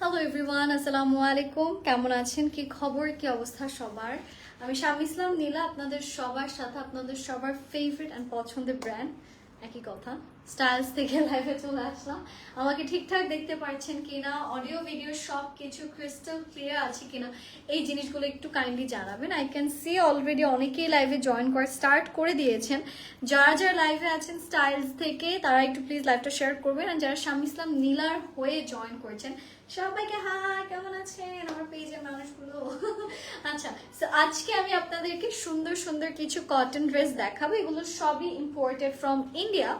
Hello everyone আসসালামু আলাইকুম কেমন আছেন? কি খবর? কি অবস্থা সবার? আমি শাম ইসলাম, নীলা, আপনাদের সবার সাথে, আপনাদের সবার ফেভারিট অ্যান্ড পছন্দের ব্র্যান্ড একই কথা। স্টাইলস থেকে লাইভে চলে আসলাম। আমাকে ঠিকঠাক দেখতে পাচ্ছেন কিনা অডিও ভিডিও সব কিছু ক্রিস্টাল ক্লিয়ার আছে কিনা, এই জিনিসগুলো একটু কাইন্ডলি জানাবেন। আই ক্যান সি অলরেডি অনেকেই লাইভে জয়েন করা স্টার্ট করে দিয়েছেন। যারা যারা লাইভে আছেন স্টাইলস থেকে, তারা একটু প্লিজ লাইভটা শেয়ার করবেন। আর যারা স্বামী ইসলাম নীলার হয়ে জয়েন করেছেন, সবাইকে হাই কেমন আছেন? আমার পেজের মানুষগুলো। আচ্ছা আজকে আমি আপনাদেরকে সুন্দর সুন্দর কিছু কটন ড্রেস দেখাবো। এগুলো সবই ইম্পোর্টেড ফ্রম ইন্ডিয়া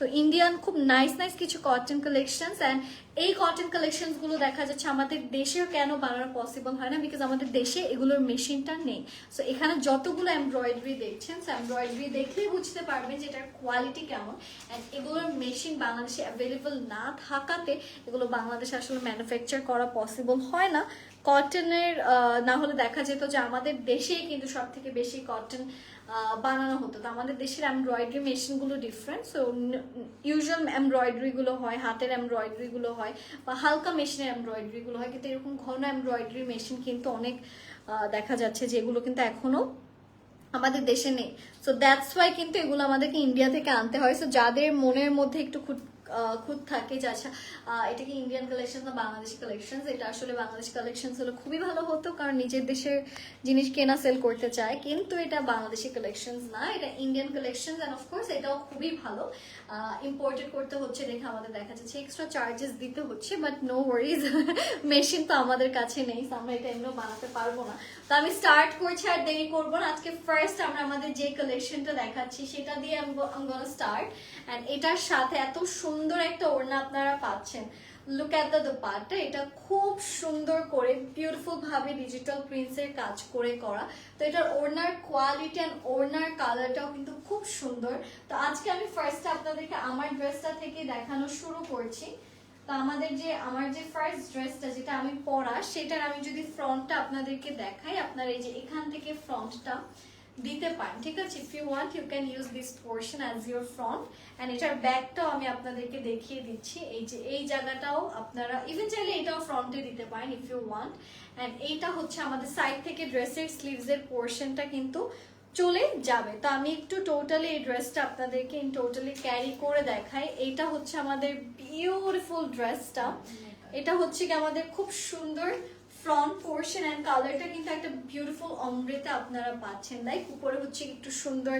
তো ইন্ডিয়ান খুব নাইস নাইস কিছু কটন কালেকশনস অ্যান্ড এই কটন কালেকশনসগুলো দেখা যাচ্ছে আমাদের দেশেও কেন বানানো পসিবল হয় না? বিকজ আমাদের দেশে এগুলোর মেশিনটা নেই। সো এখানে যতগুলো এমব্রয়ডারি দেখছেন এমব্রয়ডারি দেখলেই বুঝতে পারবেন যে এটার কোয়ালিটি কেমন। অ্যান্ড এগুলোর মেশিন বাংলাদেশে অ্যাভেলেবল না থাকাতে এগুলো বাংলাদেশে আসলে ম্যানুফ্যাকচার করা পসিবল হয় না। কটনের না হলে দেখা যেত যে আমাদের দেশেই কিন্তু সব থেকে বেশি কটন বানানো হতো। তো আমাদের দেশের এমব্রয়ডারি মেশিনগুলো ডিফারেন্ট সো ইউজুয়াল এমব্রয়ডারিগুলো হয়, হাতের এমব্রয়ডারিগুলো হয়, বা হালকা মেশিনের এমব্রয়ডারিগুলো হয়, কিন্তু এরকম ঘন এমব্রয়ডারি মেশিন কিন্তু অনেক দেখা যাচ্ছে যেগুলো কিন্তু এখনও আমাদের দেশে নেই। সো দ্যাটস ওয়াই কিন্তু এগুলো আমাদেরকে ইন্ডিয়া থেকে আনতে হয়। সো যাদের মনের মধ্যে একটু খুঁত থাকে যে আচ্ছা এটা কি ইন্ডিয়ান কালেকশন না বাংলাদেশি কালেকশন এটা আসলে বাংলাদেশি কালেকশন হলে খুবই ভালো হতো, কারণ নিজের দেশের জিনিস কেনা সেল করতে চায়। কিন্তু এটা বাংলাদেশি কালেকশন না, এটা ইন্ডিয়ান কালেকশন অ্যান্ড অফকোর্স এটাও খুবই ভালো। ইম্পোর্টেড করতে হচ্ছে, দেখে আমাদের দেখা যাচ্ছে এক্সট্রা চার্জেস দিতে হচ্ছে বাট নো ওয়ারিজ মেশিন তো আমাদের কাছে নেই আমরা এটা এমনিও বানাতে পারব না। তো আমি স্টার্ট করছি আর দেরি করব না, আজকে ফার্স্ট আমরা আমাদের যে কালেকশনটা দেখাচ্ছি, সেটা দিয়ে আমি স্টার্ট অ্যান্ড এটার সাথে এত সুন্দর একটা ওড়না আপনারা পাচ্ছেন। লুক অ্যাট দ্য দোপাট্টা এটা খুব সুন্দর করে বিউটিফুল ভাবে ডিজিটাল প্রিন্টসের কাজ করে করা। তো এটার ওড়নার কোয়ালিটি অ্যান্ড ওড়নার কালারটাও কিন্তু খুব সুন্দর। তো আজকে আমি ফার্স্ট আপনাদেরকে আমার ড্রেসটা থেকে দেখানো শুরু করছি। তো আমাদের যে, আমার যে ফার্স্ট ড্রেসটা যেটা আমি পরা, সেটার আমি যদি ফ্রন্টটা আপনাদেরকে দেখাই, আপনার এই যে এখান থেকে ফ্রন্টটা দিতে পারেন ঠিক আছে? If you want you can use this portion as your front and এটার ব্যাকটাও আমি আপনাদেরকে দেখিয়ে দিচ্ছি। এই যে এই জায়গাটাও আপনারা ইভেন চাইলে এটাও ফ্রন্টে দিতে পারেন ইফ ইউ ওয়ান্ট অ্যান্ড এইটা হচ্ছে আমাদের সাইড থেকে ড্রেসের স্লিভসের পোর্শনটা কিন্তু চলে যাবে। তো আমি একটু টোটালি এই ড্রেসটা আপনাদেরকে ইন টোটালি ক্যারি করে দেখাই। এইটা হচ্ছে আমাদের বিউটিফুল ড্রেসটা এটা হচ্ছে কি আমাদের খুব সুন্দর ফ্রন্ট পোর্শন অ্যান্ড কালারটা কিন্তু একটা বিউটিফুল অমৃতা আপনারা পাচ্ছেন। লাইক উপরে হচ্ছে একটু সুন্দর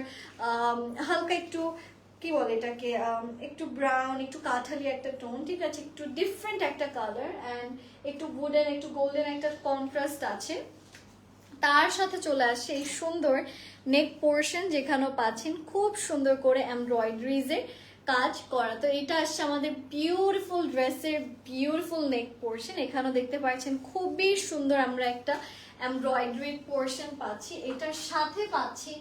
হালকা একটু, কি বলে এটাকে একটু ব্রাউন একটু কাঠালি একটা টোন ঠিক আছে? একটু ডিফারেন্ট একটা কালার অ্যান্ড একটু গোল্ডেন একটু গোল্ডেন একটা কন্ট্রাস্ট আছে। তার সাথে চলে আসে এই সুন্দর নেক পোর্শন যেখানেও পাচ্ছেন। খুব সুন্দর করে এমব্রয়ডারিজের কাজ করা। তো এটা আসছে আমাদের বিউটিফুল ড্রেসের বিউটিফুল নেক পোর্শন এখানেও দেখতে পাচ্ছেন, খুবই সুন্দর আমরা একটা এমব্রয়ডারি পোর্শন পাচ্ছি। এটার সাথে পাচ্ছি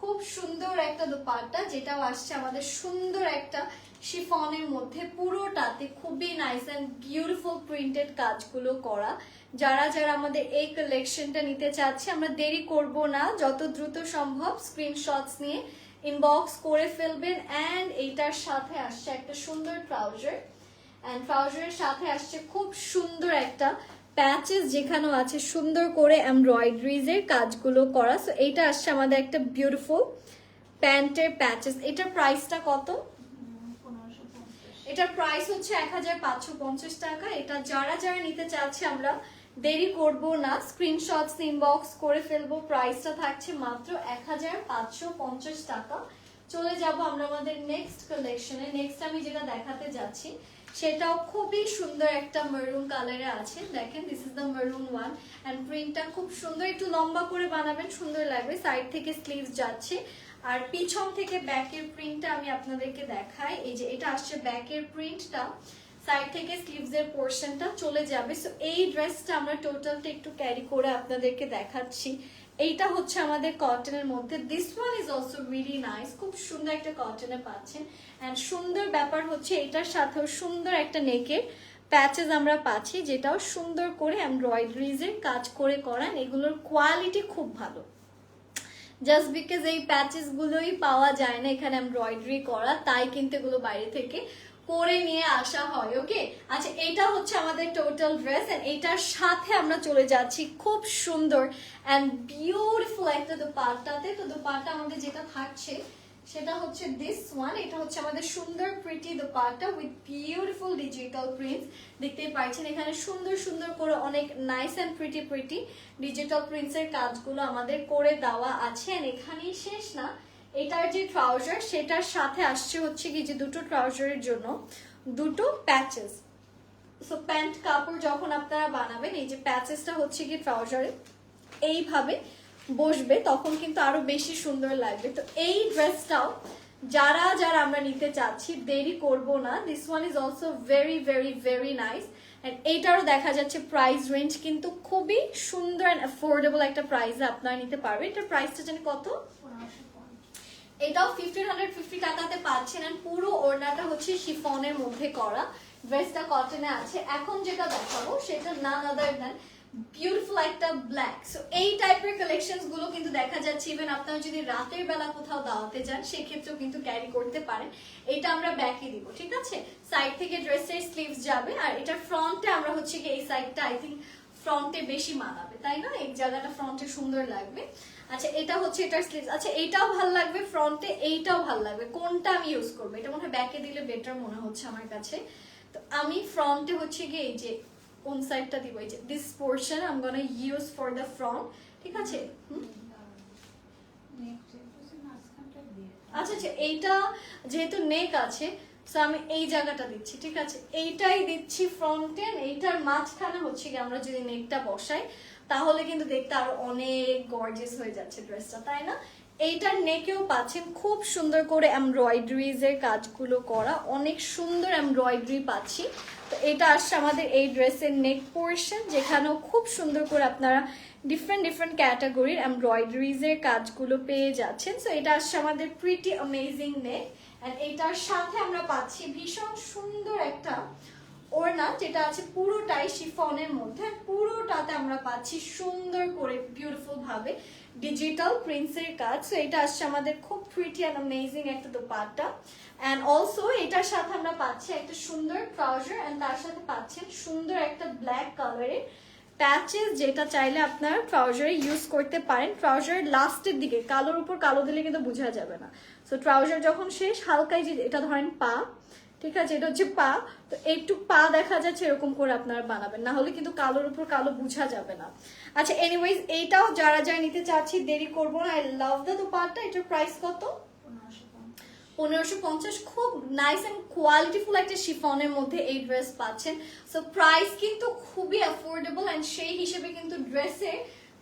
খুব সুন্দর একটা দোপাট্টা, যেটাও আসছে আমাদের সুন্দর একটা শিফনের মধ্যে। পুরোটাতে খুবই নাইস অ্যান্ড বিউটিফুল প্রিন্টেড কাজগুলো করা। যারা যারা আমাদের এই কালেকশনটা নিতে চাচ্ছে, আমরা দেরি করব না। যত দ্রুত সম্ভব স্ক্রিনশটস নিয়ে ইনবক্স করে ফেলবেন অ্যান্ড এইটার সাথে আসছে একটা সুন্দর ট্রাউজার অ্যান্ড ট্রাউজারের সাথে আসছে খুব সুন্দর একটা প্যাচেস যেখানেও আছে সুন্দর করে এমব্রয়ডারিজ এর কাজগুলো করা। সো এইটা আসছে আমাদের একটা বিউটিফুল প্যান্টের প্যাচেস এটার প্রাইসটা কত? এটার প্রাইস হচ্ছে এক হাজার পাঁচশো পঞ্চাশ টাকা। এটা যারা যারা নিতে চাচ্ছে আমরা দেরি করব না স্ক্রিনশটস ইনবক্স করে ফেলব প্রাইসটা থাকছে মাত্র এক হাজার পাঁচশো পঞ্চাশ টাকা। চলে যাব আমরা আমাদের নেক্সট কালেকশনে নেক্সট আমি যেটা দেখাতে যাচ্ছি, সেটাও খুবই সুন্দর একটা মেরুন কালারে আছে। দেখেন this is the maroon one and প্রিন্টটা খুব সুন্দর। একটু লম্বা করে বানাবেন, সুন্দর লাগবে। সাইড থেকে স্লিভস যাচ্ছে। আর পিছন থেকে ব্যাকের প্রিন্টটা আমি আপনাদেরকে দেখাই। এই যে, এটা আসছে ব্যাকের প্রিন্টটা সাইড থেকে স্লিভস এর পোর্শনটা চলে যাবে। সো এই ড্রেসটা আমরা টোটালটা একটু ক্যারি করে আপনাদেরকে দেখাচ্ছি। এইটা হচ্ছে আমাদের কটনের মধ্যে। This one is also really nice খুব সুন্দর একটা কটনে পাচ্ছেন। অ্যান্ড সুন্দর ব্যাপার হচ্ছে এটার সাথেও সুন্দর একটা নেকের প্যাচেস আমরা পাচ্ছি, যেটাও সুন্দর করে এমব্রয়ডারিজ এর কাজ করে করান। এগুলোর কোয়ালিটি খুব ভালো। জাস্ট বিকজ এই প্যাচেস গুলোই পাওয়া যায় না এখানে এমব্রয়ডারি করা, তাই কিন্তু এগুলো বাইরে থেকে করে নিয়ে আসা হয় ওকে আচ্ছা এটা হচ্ছে আমাদের টোটাল ড্রেস এন্ড এটার সাথে আমরা চলে যাচ্ছি খুব সুন্দর অ্যান্ড বিউটিফুল একটা দোপাট্টাতে। তো দোপাট্টা আমাদের যেটা থাকছে, সেটা হচ্ছে দিস ওয়ান এটা হচ্ছে আমাদের সুন্দর pretty dupatta with beautiful digital prints দেখতেই পাচ্ছেন, এখানে সুন্দর সুন্দর করে অনেক nice and pretty pretty digital প্রিন্টসের কাজগুলো আমাদের করে দেওয়া আছে। and এখানেই শেষ না। এটার যে ট্রাউজার সেটার সাথে আসছে হচ্ছে কি যে দুটো ট্রাউজারের জন্য দুটো প্যাচেস সো প্যান্ট কাপড় যখন আপনারা বানাবেন, এই যে প্যাচেসটা হচ্ছে কি ট্রাউজারে এইভাবে বসবে, তখন কিন্তু আরও বেশি সুন্দর লাগবে। তো এই ড্রেসটাও যারা যারা আমরা নিতে চাচ্ছি, দেরি করব না। This one is also very very very nice এইটারও দেখা যাচ্ছে প্রাইস রেঞ্জ কিন্তু খুবই সুন্দর অ্যান্ড অ্যাফোর্ডেবল একটা প্রাইসে আপনারা নিতে পারবেন। এটার প্রাইসটা জানি কত? এটাও ফিফটিন হান্ড্রেড ফিফটি টাকাতে পাচ্ছেন and পুরো ওড়নাটা হচ্ছে শিফনের মধ্যে করা। ড্রেসটা কটনে আছে। এখন যেটা দেখাবো, সেটা নান আদার দেন বিউটিফুল একটা ব্ল্যাক সো এই টাইপের কালেকশনগুলো কিন্তু দেখা যাচ্ছে। ইভেন আপনারা যদি রাতের বেলা কোথাও দাওয়াতে যান, সেক্ষেত্রেও কিন্তু ক্যারি করতে পারেন। এটা আমরা ব্যাকে দিব, ঠিক আছে? সাইড থেকে ড্রেসের স্লিভস যাবে। আর এটা ফ্রন্টে আমরা হচ্ছে কি, এই সাইডটা আই থিঙ্ক ফ্রন্টে বেশি মানাবে তাই না? এই জায়গাটা ফ্রন্টে সুন্দর লাগবে। আচ্ছা এটা হচ্ছে এটার স্লিভস আচ্ছা এইটাও ভালো লাগবে ফ্রন্টে এইটাও ভালো লাগবে। কোনটা আমি ইউজ করব? এটা মনে হয় ব্যাকে দিলে বেটার মনে হচ্ছে আমার কাছে। তো আমি ফ্রন্টে হচ্ছে গিয়ে এই যে কোন সাইডটা দিব? এই যে this portion I'm gonna use for the front ঠিক আছে? আচ্ছা আচ্ছা এইটা যেহেতু নেক আছে সো আমি এই জায়গাটা দিচ্ছি, ঠিক আছে? এইটাই দিচ্ছি ফ্রন্টে এইটার মাঝখানে হচ্ছে কি আমরা যদি নেকটা বসাই, তাহলে কিন্তু দেখতে আরও অনেক গর্জিয়াস হয়ে যাচ্ছে ড্রেসটা তাই না? এইটার নেকেও পাচ্ছেন খুব সুন্দর করে এমব্রয়ডারিজ এর কাজগুলো করা, অনেক সুন্দর এমব্রয়ডারি পাচ্ছি। তো এটা আসছে আমাদের এই ড্রেসের নেক পোর্শন যেখানেও খুব সুন্দর করে আপনারা ডিফারেন্ট ডিফারেন্ট ক্যাটাগরির এমব্রয়ডারিজ এর কাজগুলো পেয়ে যাচ্ছেন। সো এটা আসছে আমাদের প্রিটি অ্যামেজিং নেক এটার সাথে আমরা পাচ্ছি ভীষণ সুন্দর একটা ওড়না, যেটা আছে পুরোটাই শিফনের মধ্যে। পুরোটাতে আমরা পাচ্ছি সুন্দর করে বিউটিফুল ভাবে ডিজিটাল প্রিন্টসের কাজ। সো এটা আসছে আমাদের খুব প্রিটি অ্যান্ড অ্যামেজিং একটা দোপাট্টা। অ্যান্ড অলসো এটার সাথে আমরা পাচ্ছি একটা সুন্দর ট্রাউজার অ্যান্ড তার সাথে পাচ্ছেন সুন্দর একটা ব্ল্যাক কালারের প্যাচেস যেটা চাইলে আপনার ট্রাউজারে ইউজ করতে পারেন। ট্রাউজারের লাস্টের দিকে, কালোর উপর কালো দিলে কিন্তু বোঝা যাবে না। সো ট্রাউজার যখন শেষ, হালকাই যে এটা ধরেন পা, ঠিক আছে, এটা হচ্ছে পা, তো একটু পা দেখা যাচ্ছে এরকম করে আপনারা বানাবেন। না হলে কিন্তু কালোর উপর কালো বোঝা যাবে না। আচ্ছা এনিওয়েজ এইটাও যারা যারা নিতে চাচ্ছি, দেরি করব না। I love the dupatta. এটার প্রাইস কত? পনেরোশো পঞ্চাশ। খুব নাইস অ্যান্ড কোয়ালিটিফুল একটা শিফনের মধ্যে এই ড্রেস পাচ্ছেন। সো প্রাইস কিন্তু খুবই অ্যাফোর্ডেবল অ্যান্ড সেই হিসেবে কিন্তু ড্রেসে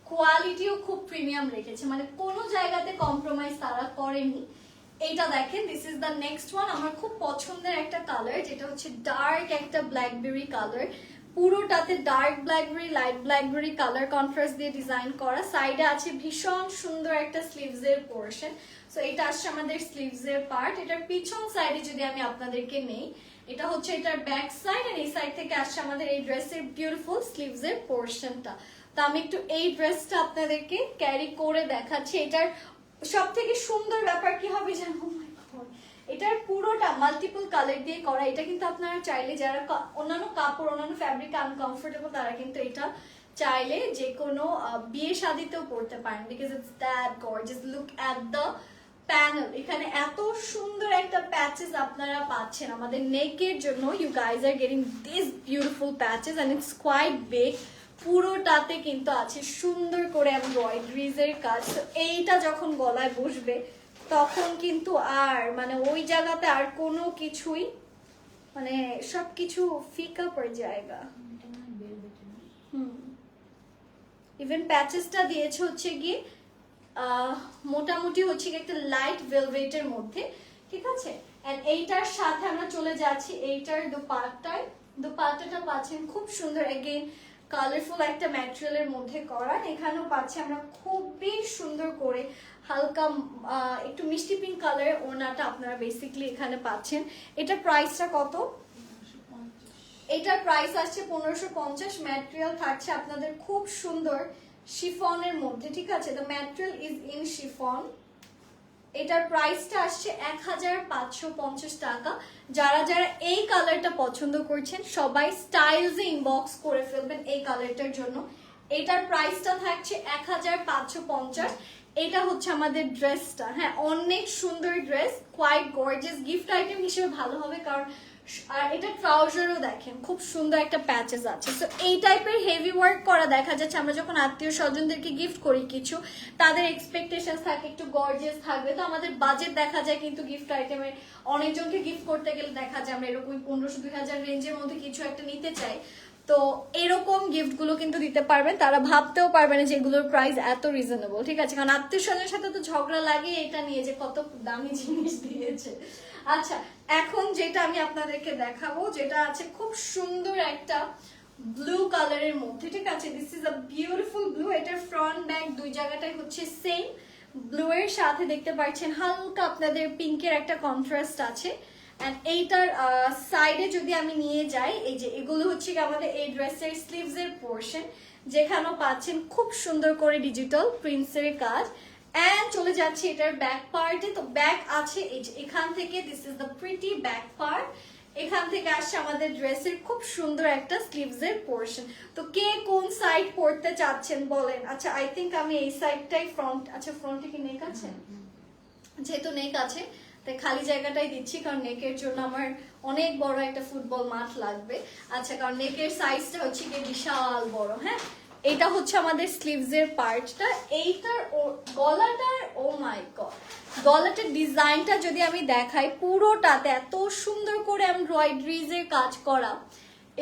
কোয়ালিটিও খুব প্রিমিয়াম রেখেছে। মানে কোনো জায়গাতে কম্প্রোমাইজ তারা করেনি। এইটা দেখেন this is the next one আমার খুব পছন্দের একটা কালার যেটা হচ্ছে ডার্ক একটা blackberry colour পুরোটাতে dark blackberry light blackberry colour contrast দিয়ে ডিজাইন করা। সাইডে আছে ভীষণ সুন্দর একটা স্লিভস এর পোর্শন সো এটা আসছে আমাদের স্লিভস এর পার্ট এটার পিছন সাইডে যদি আমি আপনাদেরকে নেই, এটা হচ্ছে এটার ব্যাক সাইড আর এই সাইড থেকে আসছে আমাদের এই ড্রেসের বিউটিফুল স্লিভস এর পোর্শনটা তো আমি একটু এই ড্রেসটা আপনাদেরকে ক্যারি করে দেখাচ্ছি। এটার সব থেকে সুন্দর ব্যাপার কি হবে জানো? Oh এটার পুরোটা মাল্টিপল কালার দিয়ে করা। এটা কিন্তু আপনারা চাইলে যারা অন্যান্য কাপড়, অন্যান্য ফ্যাব্রিক আনকমফোর্টেবল তারা কিন্তু এটা চাইলে যে কোনো বিয়ে শাদিতেও পড়তে পারেন। Because it's that gorgeous look at the panel এখানে এত সুন্দর একটা প্যাচেস আপনারা পাচ্ছেন। আমাদের নেকের জন্য you guys are getting this beautiful patches and it's quite big পুরোটাতে কিন্তু আছে সুন্দর করে এমব্রয়ডারিজ এর কাজ। তো এইটা যখন গলায় বসবে, তখন কিন্তু আর মানে ওই জায়গাতে আর কোনো কিছুই মানে সবকিছু ফিকা পড়ে জায়গা। ইভেন প্যাচেসটা দিয়েছে হচ্ছে গিয়ে মোটামুটি হচ্ছে গিয়ে একটা লাইট ভেলভেটের মধ্যে, ঠিক আছে? এন্ড এইটার সাথে আমরা চলে যাচ্ছি, এইটার দুপাট্টায়। দুপাট্টাটা পাচ্ছেন খুব সুন্দর। এগেইন কালারফুল একটা ম্যাটেরিয়ালের মধ্যে করা এখানেও পাচ্ছি আমরা খুবই সুন্দর করে হালকা একটু মিষ্টি পিঙ্ক কালারের ওনাটা আপনারা বেসিকলি এখানে পাচ্ছেন। এটা প্রাইসটা কত? এটার প্রাইস আসছে পনেরোশো পঞ্চাশ। ম্যাটেরিয়াল থাকছে আপনাদের খুব সুন্দর শিফনের মধ্যে, ঠিক আছে? The material is in chiffon. এটার প্রাইসটা আসছে এক হাজার পাঁচশো পঞ্চাশ টাকা। যারা যারা এই কালারটা পছন্দ করছেন, সবাই স্টাইলসে ইনবক্স করে ফেলবেন এই কালারটার জন্য। এটার প্রাইসটা থাকছে এক হাজার পাঁচশো পঞ্চাশ। এটা হচ্ছে আমাদের ড্রেসটা হ্যাঁ অনেক সুন্দর dress quite gorgeous gift item হিসেবে ভালো হবে, কারণ আর এটা ট্রাউজারও দেখেন, খুব সুন্দর একটা প্যাচেস আছে। তো এই টাইপের হেভি ওয়ার্ক করা দেখা যাচ্ছে, আমরা যখন আত্মীয় স্বজনদেরকে গিফট করি কিছু, তাদের এক্সপেকটেশন থাকে, একটু গর্জিয়াস থাকবে। তো আমাদের বাজেট দেখা যায় কিন্তু গিফট আইটেমের অনেকজনকে গিফট করতে গেলে দেখা যায় আমরা এরকম পনেরোশো, দুই হাজার রেঞ্জের মধ্যে কিছু একটা নিতে চাই। তো এরকম গিফটগুলো কিন্তু দিতে পারবেন, তারা ভাবতেও পারবে না যে এগুলোর প্রাইস এত রিজনেবল ঠিক আছে? কারণ আত্মীয় স্বজনের সাথে তো ঝগড়া লাগে এটা নিয়ে যে কত দামি জিনিস দিয়েছে। আচ্ছা এখন যেটা আমি আপনাদেরকে দেখাবো, যেটা আছে খুব সুন্দর একটা ব্লু কালারের মধ্যে, ঠিক আছে? This is a beautiful blue এটার ফ্রন্ট ব্যাক দুই জায়গাটাই হচ্ছে সেম ব্লু এর সাথে দেখতে পাচ্ছেন হালকা আপনাদের পিঙ্কের একটা কন্ট্রাস্ট আছে। অ্যান্ড এইটার সাইডে যদি আমি নিয়ে যাই, এই যে এগুলো হচ্ছে আমাদের এই ড্রেসের স্লিভস এর পোর্শন যেখানেও পাচ্ছেন খুব সুন্দর করে ডিজিটাল প্রিন্টসের কাজ। অ্যান্ড চলে যাচ্ছে এটার ব্যাক পার্টে তো ব্যাক আছে এই এখান থেকে this is the pretty back part এখান থেকে আসছে আমাদের ড্রেসের খুব সুন্দর একটা স্লিভস এর পোর্শন তো কে কোন সাইড পড়তে চাচ্ছেন বলেন? আচ্ছা আই থিঙ্ক আমি এই সাইডটাই ফ্রন্ট আচ্ছা ফ্রন্টে কি নেক আছে? যেহেতু নেক আছে, তাই খালি জায়গাটাই দিচ্ছি, কারণ নেকের জন্য আমার অনেক বড় একটা ফুটবল মাঠ লাগবে। আচ্ছা কারণ নেকের সাইজটা হচ্ছে কি বিশাল বড় হ্যাঁ? এটা হচ্ছে আমাদের স্লিভস এর পার্টটা এইটার গলাটার ও মাই গড গলাটার ডিজাইনটা যদি আমি দেখাই, পুরোটাতে এত সুন্দর করে এমব্রয়ডারিজ এর কাজ করা।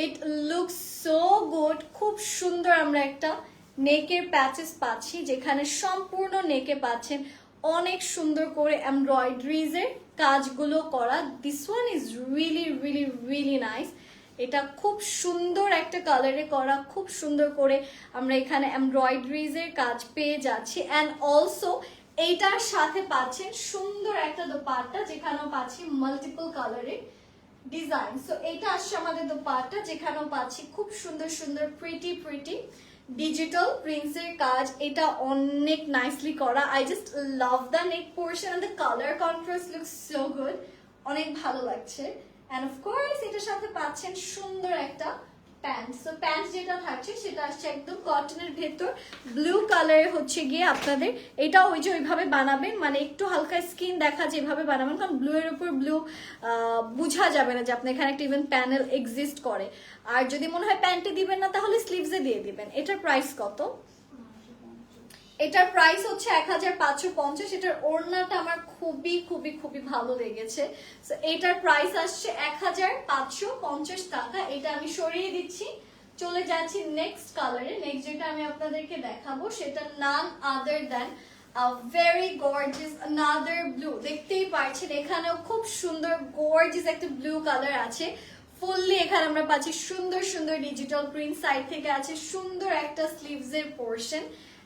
ইট লুকস সো গুড খুব সুন্দর আমরা একটা নেকের প্যাচেস পাচ্ছি, যেখানে সম্পূর্ণ নেকে পাচ্ছেন অনেক সুন্দর করে এমব্রয়ডারিজ এর কাজগুলো করা। This one is really really really nice এটা খুব সুন্দর একটা কালারে করা, খুব সুন্দর করে আমরা এখানে এমব্রয়ডারিজ এর কাজ পেয়ে যাচ্ছি। অ্যান্ড অলসো এইটার সাথে পাচ্ছেন সুন্দর একটা দোপাট্টা, যেখানেও পাচ্ছি মাল্টিপল কালারের ডিজাইন সো এটা আসছে আমাদের দোপাট্টা, যেখানেও পাচ্ছি খুব সুন্দর সুন্দর প্রিটি প্রিটি ডিজিটাল প্রিন্টসের কাজ। এটা অনেক নাইসলি করা। I just love the neck portion and the colour contrast look so good অনেক ভালো লাগছে। এন্ড অফ কোর্স এটার সাথে পাচ্ছেন সুন্দর একটা প্যান্ট সো প্যান্ট যেটা থাকছে, সেটা আসছে একদম কটনের ভেতর। ব্লু কালারের হচ্ছে গিয়ে আপনাদের এটা ওই যে ওইভাবে বানাবেন। মানে একটু হালকা স্কিন দেখা যেভাবে বানাবেন, কারণ ব্লু এর উপর ব্লু বোঝা যাবে না যে আপনার এখানে একটা ইভেন প্যানেল এক্সিস্ট করে। আর যদি মনে হয় প্যান্টে দিবেন না, তাহলে স্লিভসে দিয়ে দিবেন। এটার প্রাইস কত? এটার প্রাইস হচ্ছে এক হাজার পাঁচশো পঞ্চাশ। এটার ওড়নাটা আমার খুবই খুবই খুবই ভালো লেগেছে। এটার প্রাইস আসছে এক হাজার পাঁচশো পঞ্চাশ টাকা। এটা আমি সরিয়ে দিচ্ছি। চলে যাচ্ছি নেক্সট কালারে নেক্সট যেটা আমি আপনাদেরকে দেখাবো সেটা none other than very gorgeous another blue দেখতেই পারছেন, এখানেও খুব সুন্দর গর্জিয়াস একটা ব্লু কালার আছে। ফুললি এখানে আমরা পাচ্ছি সুন্দর সুন্দর ডিজিটাল প্রিন্ট সাইড থেকে আছে। সুন্দর একটা স্লিভস এর পোর্শন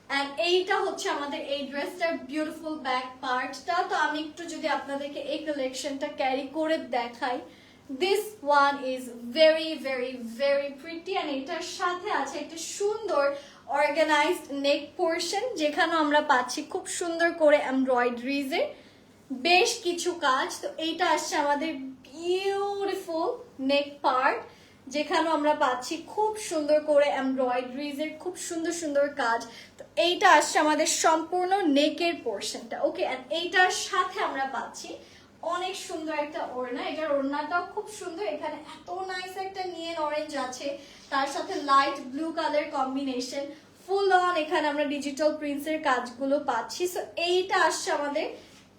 এন্ড এইটা হচ্ছে আমাদের এই ড্রেসটার বিউটিফুল ব্যাক পার্টটা তো আমি একটু যদি আপনাদেরকে এই কালেকশনটা ক্যারি করে দেখাই। This one is very very very pretty and এটার সাথে আছে একটা সুন্দর অর্গানাইজড নেক পোর্শন যেখানে আমরা পাচ্ছি খুব সুন্দর করে এমব্রয়ডারিজ এর। বেশ কিছু কাজ। তো এইটা আসছে আমাদের বিউটিফুল নেক পার্ট যেখানে আমরা পাচ্ছি খুব সুন্দর করে এমব্রয়ডারিজ এর, খুব সুন্দর সুন্দর কাজ। এইটা আসছে আমাদের সম্পূর্ণ নেকের পোর্শনটা ওকে এইটার সাথে আমরা পাচ্ছি অনেক সুন্দর একটা ওড়না। এটার ওড়নাটাও খুব সুন্দর। এখানে এত নাইস একটা নিয়েন অরেঞ্জ আছে। তার সাথে light blue colour combination full on এখানে আমরা ডিজিটাল প্রিন্টসের কাজগুলো পাচ্ছি। সো এইটা আসছে আমাদের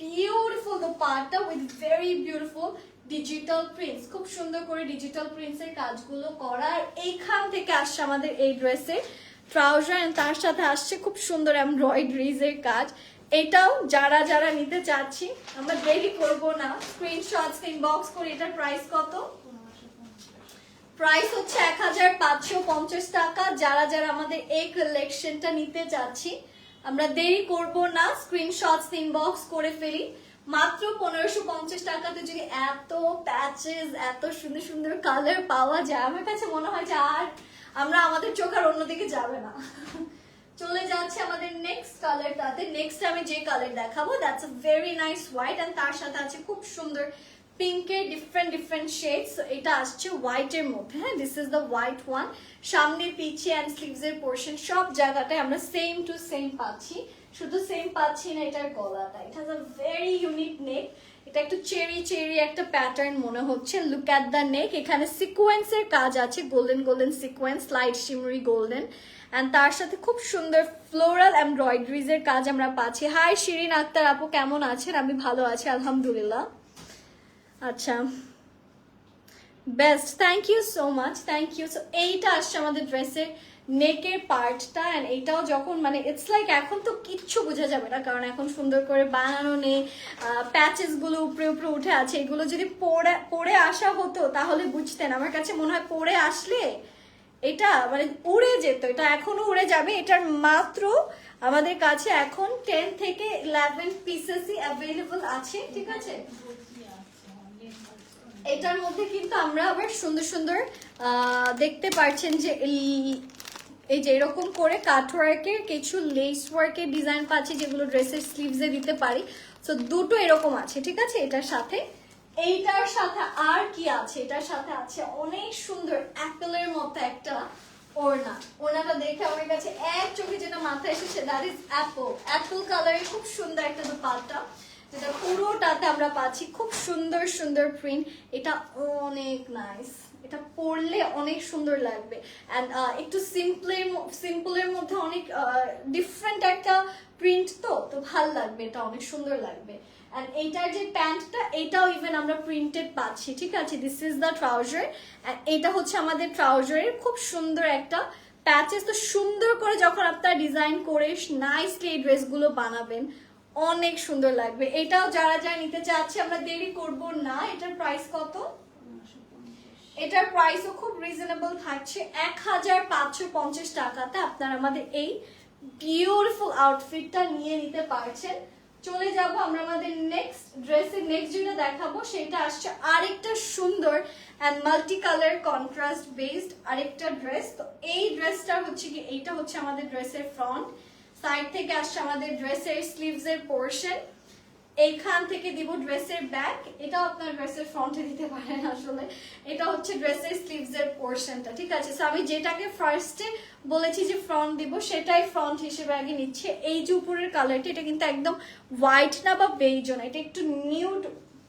বিউটিফুল দ্য পার্টটা with very beautiful digital prints খুব সুন্দর করে ডিজিটাল প্রিন্টস এর কাজগুলো করা। আর এইখান থেকে আসছে আমাদের এই ড্রেসে ট্রাউজার তার সাথে আসছে, খুব সুন্দর এমব্রয়ডারিজ এর কাজ। এটাও যারা যারা নিতে চাচ্ছি, আমরা দেরি করব না। স্ক্রিনশটস ইনবক্স করে এটার প্রাইস কত? প্রাইস হচ্ছে এক হাজার পাঁচশো পঞ্চাশ টাকা। যারা যারা আমাদের এই কালেকশনটা নিতে চাচ্ছি, আমরা দেরি করব না। স্ক্রিনশটস ইনবক্স করে ফেলি। মাত্র পনেরোশো পঞ্চাশ টাকাতে যদি এত প্যাচেস এত সুন্দর সুন্দর কালার পাওয়া যায়, আমার কাছে মনে হয় যে আর আমরা আমাদের চোখ আর অন্যদিকে যাবে না। চলে যাচ্ছে আমাদের নেক্সট কালারটাতে নেক্সট আমি যে কালার দেখাবো that's a very nice white and তার সাথে আছে খুব সুন্দর পিঙ্কের ডিফারেন্ট ডিফারেন্ট শেডস এটা আসছে হোয়াইটের মধ্যে। হ্যাঁ this is the white one সামনে পিছে অ্যান্ড স্লিভসের পোর্শন সব জায়গাটায় আমরা সেম টু সেম পাচ্ছি। শুধু সেম পাচ্ছি না, এটার গলাটা। It has a very unique neck এটা একটু চেরি চেরি একটা প্যাটার্ন মনে হচ্ছে। লুক অ্যাট দ্য নেক এখানে সিকোয়েন্সের কাজ আছে golden golden sequins light shimmery golden and তার সাথে খুব সুন্দর ফ্লোরাল এমব্রয়ডারিজ এর কাজ আমরা পাচ্ছি। হাই শিরিন আক্তার আপু, কেমন আছেন? আমি ভালো আছি, আলহামদুলিল্লাহ। আচ্ছা best thank you so much thank you so এইটা আসছে আমাদের ড্রেসের নেকের পার্টটা অ্যান্ড যখন মানে ইটস লাইক এখন তো কিচ্ছু বোঝা যাবে না, কারণ এখন সুন্দর করে বানানো নেই প্যাচেসগুলো উপরে উপরে উঠে আছে, এগুলো যদি পরে পরে আসা হতো তাহলে বুঝতেন। আমার কাছে মনে হয় পরে আসলে এটা মানে উড়ে যেত, এটা এখনও উড়ে যাবে, এটার মাত্র আমাদের কাছে এখন টেন থেকে ইলেভেন পিসেসই অ্যাভেলেবল আছে, ঠিক আছে? এটার মধ্যে কিন্তু আমরা আবার সুন্দর সুন্দর দেখতে পাচ্ছেন যে এই- যে এরকম করে কাট ওয়ার্কের কিছু লেস ওয়ার্কের ডিজাইন পাচ্ছি, যেগুলো ড্রেসের স্লিভসে দিতে পারি। তো দুটো এরকম আছে, ঠিক আছে? এটার সাথে, এইটার সাথে আর কি আছে? এটার সাথে আছে অনেক সুন্দর অ্যাপেলের মতো একটা ওড়না। ওড়নাটা দেখে আমার কাছে এক চোখে যেটা মাথায় এসেছে দ্যাট ইজ অ্যাপল অ্যাপল কালারের খুব সুন্দর একটা দোপাট্টা যেটা পুরোটাতে আমরা পাচ্ছি। খুব সুন্দর সুন্দর প্রিন্ট এটা অনেক নাইস এটা পরলে অনেক সুন্দর লাগবে। অ্যান্ড একটু সিম্পলের সিম্পলের মধ্যে অনেক ডিফারেন্ট একটা প্রিন্ট তো তো ভালো লাগবে, এটা অনেক সুন্দর লাগবে। অ্যান্ড এইটার যে প্যান্টটা, এটাও ইভেন আমরা প্রিন্টেড পাচ্ছি, ঠিক আছে? This is the trouser and এটা হচ্ছে আমাদের ট্রাউজারের খুব সুন্দর একটা প্যাচেস তো সুন্দর করে যখন আপনারা ডিজাইন করে নাইসলি এই ড্রেসগুলো বানাবেন, অনেক সুন্দর লাগবে। এটাও যারা যারা নিতে চাচ্ছে, আমরা দেরি করব না। এটার প্রাইস কত? এটার প্রাইসও খুব রিজনেবল থাকছে। এক হাজার পাঁচশো পঞ্চাশ টাকাতে আপনারা আমাদের এই বিউটিফুল আউটফিটটা নিয়ে নিতে পারছেন। চলে যাব আমরা আমাদের নেক্সট ড্রেসের নেক্সট যেটা দেখাবো, সেটা আসছে আরেকটা সুন্দর and multi colour contrast based আরেকটা ড্রেস তো এই ড্রেসটা হচ্ছে কি, এইটা হচ্ছে আমাদের ড্রেসের ফ্রন্ট সাইড থেকে আসছে আমাদের ড্রেসের স্লিভস এর পোর্শন এইখান থেকে দিব ড্রেসের ব্যাক এটাও আপনার ড্রেসের ফ্রন্টে দিতে পারেন আসলে। এটা হচ্ছে ড্রেসের স্লিভস এর পোর্শনটা ঠিক আছে? সো আমি যেটাকে ফার্স্টে বলেছি যে ফ্রন্ট দিব, সেটাই ফ্রন্ট হিসেবে আগে নিচ্ছে। এই যে উপরের কালারটা এটা কিন্তু একদম হোয়াইট না বা বেইজ না, এটা একটু নিউড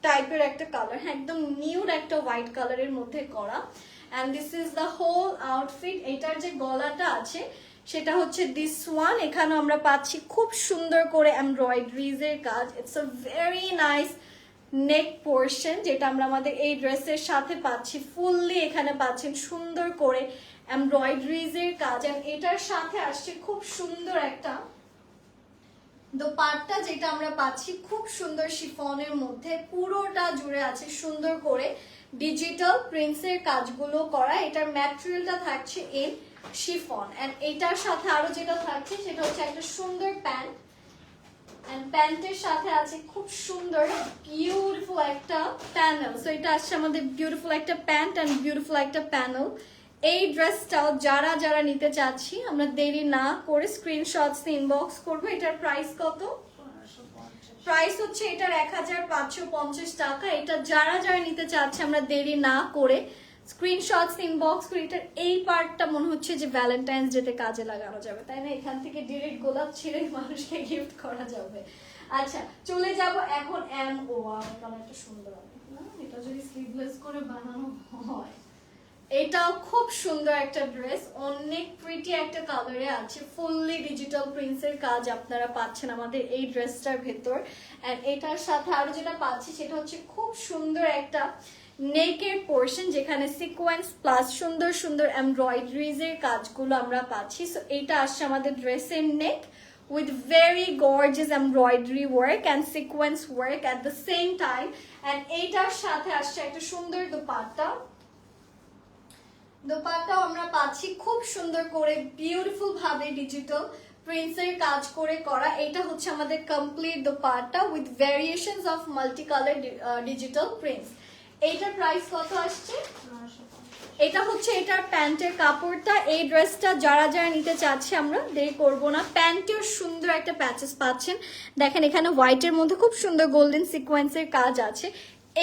টাইপের একটা কালার হ্যাঁ একদম নিউড একটা হোয়াইট কালারের মধ্যে করা। And this is the whole outfit এটার যে গলাটা আছে সেটা হচ্ছে দিস ওয়ান এখানে আমরা পাচ্ছি খুব সুন্দর করে এমব্রয়ডারিজ এর কাজ। It's a very nice neck portion যেটা আমরা আমাদের এই ড্রেসের সাথে পাচ্ছি। ফুললি এখানে পাচ্ছেন সুন্দর করে এমব্রয়ডারিজ এর কাজ। And এটার সাথে আসছে খুব সুন্দর একটা দোপাট্টা, যেটা আমরা পাচ্ছি খুব সুন্দর শিফনের মধ্যে। পুরোটা জুড়ে আছে সুন্দর করে ডিজিটাল প্রিন্টসের কাজগুলো করা। এটার ম্যাটেরিয়ালটা থাকছে ইন শিফন। এন্ড এটার সাথে আরও যেটা থাকছে, সেটা হচ্ছে একটা সুন্দর প্যান্ট এন্ড প্যান্টের সাথে আছে খুব সুন্দর বিউটিফুল একটা প্যানেল সো এটা আসছে আমাদের বিউটিফুল একটা প্যান্ট এন্ড বিউটিফুল একটা প্যানেল এই ড্রেসটাও যারা যারা নিতে চাচ্ছি, আমরা দেরি না করে স্ক্রিনশটস ইনবক্স করব। এটার প্রাইস কত? প্রাইস হচ্ছে এটার এক হাজার পাঁচশো পঞ্চাশ টাকা। এটা যারা যারা নিতে চাচ্ছে, আমরা দেরি না করে স্ক্রিনশটস ইনবক্স করে এটার এই পার্টটা মনে হচ্ছে যে ভ্যালেন্টাইন্স ডেতে কাজে লাগানো যাবে। তাই না? এখান থেকে ডিরেক্ট গোলাপ ছিঁড়ে মানুষকে গিফট করা যাবে। আচ্ছা চলে যাব এখন এম ও কালারটা সুন্দর না, এটা যদি স্লিভলেস করে বানানো হয়। এটাও খুব সুন্দর একটা ড্রেস অনেক প্রিটি একটা কালারে আছে। ফুললি ডিজিটাল প্রিন্টসের কাজ আপনারা পাচ্ছেন আমাদের এই ড্রেসটার ভেতর। এন্ড এটার সাথে আরও যেটা পাচ্ছি, সেটা হচ্ছে খুব সুন্দর একটা নেকের পোর্শন যেখানে সিকোয়েন্স প্লাস সুন্দর সুন্দর এমব্রয়ডারিজ এর কাজগুলো আমরা পাচ্ছি। সো এটা আসছে আমাদের ড্রেসের নেক with very gorgeous embroidery work and sequence work at the same time. And এইটার সাথে আসছে একটা সুন্দর দোপাট্টা। দোপাট্টাও আমরা পাচ্ছি খুব সুন্দর করে বিউটিফুল ভাবে ডিজিটাল প্রিন্টসের কাজ করে করা। এটা হচ্ছে আমাদের complete dupatta with variations of multi colour digital prints এইটার প্রাইস কত আসছে? এটা হচ্ছে এটার প্যান্টের কাপড়টা। এই ড্রেসটা যারা যারা নিতে চাচ্ছে আমরা দেরি করব না। প্যান্টেও সুন্দর একটা প্যাচেস পাচ্ছেন। দেখেন এখানে হোয়াইটের মধ্যে খুব সুন্দর গোল্ডেন সিকোয়েন্সের কাজ আছে।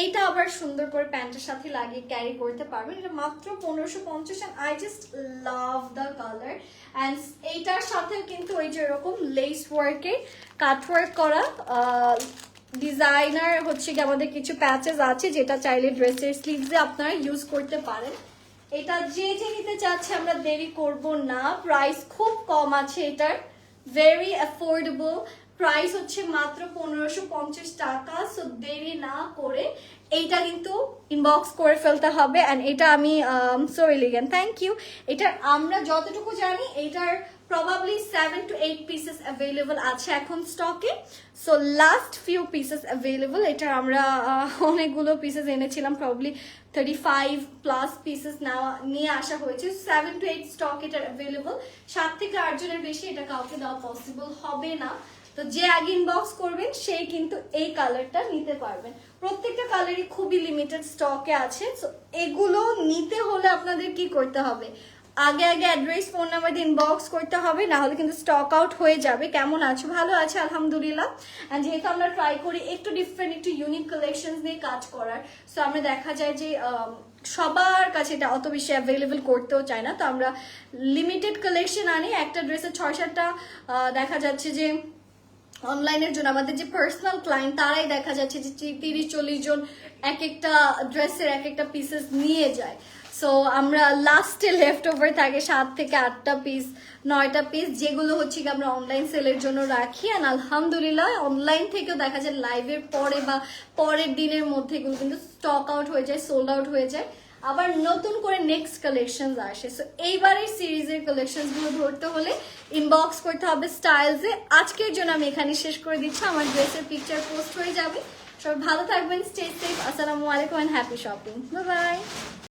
এইটা আবার সুন্দর করে প্যান্টের সাথে লাগিয়ে ক্যারি করতে পারবেন। এটা মাত্র পনেরোশো পঞ্চাশ I just love the colour and এইটার সাথেও কিন্তু ওই যে এরকম লেস ওয়ার্কে কাট ওয়ার্ক করা ডিজাইনার হচ্ছে কি আমাদের কিছু প্যাচেস আছে যেটা চাইলে ড্রেসের স্লিভসে আপনারা ইউজ করতে পারেন। এটা যে যে নিতে চাচ্ছে আমরা দেরি করব না। প্রাইস খুব কম আছে এটার। ভেরি অ্যাফোর্ডেবল প্রাইস হচ্ছে মাত্র পনেরোশো পঞ্চাশ টাকা সো দেরি না করে এইটা কিন্তু ইনবক্স করে ফেলতে হবে অ্যান্ড এটা আমি সরি লিগেন থ্যাংক ইউ এটার আমরা যতটুকু জানি, এটার probably seven to eight pieces available আছে এখন স্টকে so last few pieces available এটার আমরা অনেকগুলো পিসেস এনেছিলাম probably thirty five plus pieces নেওয়া, নিয়ে আসা হয়েছে। সেভেন টু এইট স্টক এটার অ্যাভেলেবল সাত থেকে আটজনের বেশি এটা কাউকে দেওয়া পসিবল হবে না। তো যে আগে ইনবক্স করবেন, সেই কিন্তু এই কালারটা নিতে পারবেন। প্রত্যেকটা কালারই খুবই লিমিটেড স্টকে আছে সো এগুলো নিতে হলে আপনাদের কি করতে হবে? আগে আগে অ্যাড্রেস ফোন নাম্বার দিয়ে ইনবক্স করতে হবে না হলে কিন্তু স্টক আউট হয়ে যাবে। কেমন আছো? ভালো আছে? আলহামদুলিল্লাহ। অ্যান্ড যেহেতু আমরা ট্রাই করি একটু ডিফারেন্ট একটু ইউনিক কালেকশন দিয়ে কাজ করার সো আমরা দেখা যায় যে সবার কাছে এটা অত বেশি অ্যাভেলেবেল করতেও চায় না। তো আমরা লিমিটেড কালেকশন আনি, একটা ড্রেসের ছয় সাতটা দেখা যাচ্ছে যে অনলাইনের জন্য আমাদের যে পার্সোনাল ক্লায়েন্ট তারাই দেখা যাচ্ছে যে তিরিশ, চল্লিশ জন এক একটা ড্রেসের এক একটা পিসেস নিয়ে যায়। সো আমরা লাস্টে লেফট ওভার থাকে সাত থেকে আটটা পিস নয়টা পিস যেগুলো হচ্ছে কি আমরা অনলাইন সেলের জন্য রাখি। আর আলহামদুলিল্লাহ অনলাইন থেকেও দেখা যায় লাইভের পরে বা পরের দিনের মধ্যে এগুলো কিন্তু স্টক আউট হয়ে যায় সোল্ড আউট হয়ে যায়। আবার নতুন করে নেক্সট কালেকশন আসে। সো এইবারের সিরিজের কালেকশনগুলো ধরতে হলে ইনবক্স করতে হবে স্টাইলসে আজকের জন্য আমি এখানে শেষ করে দিচ্ছি। আমার ড্রেসের পিকচার পোস্ট হয়ে যাবে। সবাই ভালো থাকবেন স্টে সেফ আসসালামু আলাইকুম অ্যান্ড হ্যাপি শপিং বাই